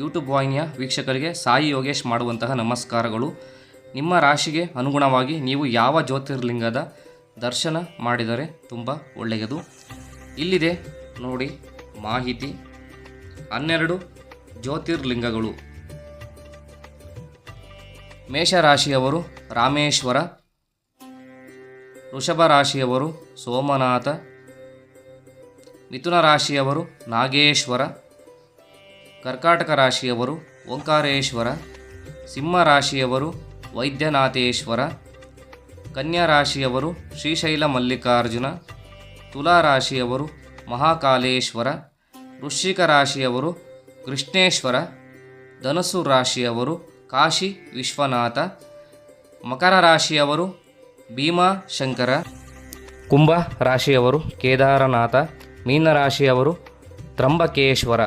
YouTube ವಾಹಿನಿಯ ವೀಕ್ಷಕರಿಗೆ ಸಾಯಿ ಯೋಗೇಶ್ ಮಾಡುವಂತಹ ನಮಸ್ಕಾರಗಳು. ನಿಮ್ಮ ರಾಶಿಗೆ ಅನುಗುಣವಾಗಿ ನೀವು ಯಾವ ಜ್ಯೋತಿರ್ಲಿಂಗದ ದರ್ಶನ ಮಾಡಿದರೆ ತುಂಬ ಒಳ್ಳೆಯದು. ಇಲ್ಲಿದೆ ನೋಡಿ ಮಾಹಿತಿ. ಹನ್ನೆರಡು ಜ್ಯೋತಿರ್ಲಿಂಗಗಳು. ಮೇಷರಾಶಿಯವರು ರಾಮೇಶ್ವರ ವೃಷಭ ರಾಶಿಯವರು ಸೋಮನಾಥ ಮಿಥುನ ರಾಶಿಯವರು ನಾಗೇಶ್ವರ ಕರ್ಕಾಟಕ ರಾಶಿಯವರು ಓಂಕಾರೇಶ್ವರ, ಸಿಂಹ ರಾಶಿಯವರು ವೈದ್ಯನಾಥೇಶ್ವರ, ಕನ್ಯಾ ರಾಶಿಯವರು ಶ್ರೀಶೈಲ ಮಲ್ಲಿಕಾರ್ಜುನ, ತುಲಾ ರಾಶಿಯವರು ಮಹಾಕಾಲೇಶ್ವರ, ವೃಶ್ಚಿಕ ರಾಶಿಯವರು ಕೃಷ್ಣೇಶ್ವರ ಧನಸ್ಸು ರಾಶಿಯವರು ಕಾಶಿ ವಿಶ್ವನಾಥ, ಮಕರ ರಾಶಿಯವರು ಭೀಮಾಶಂಕರ ಕುಂಭ ರಾಶಿಯವರು ಕೇದಾರನಾಥ ಮೀನರಾಶಿಯವರು ತ್ರಂಬಕೇಶ್ವರ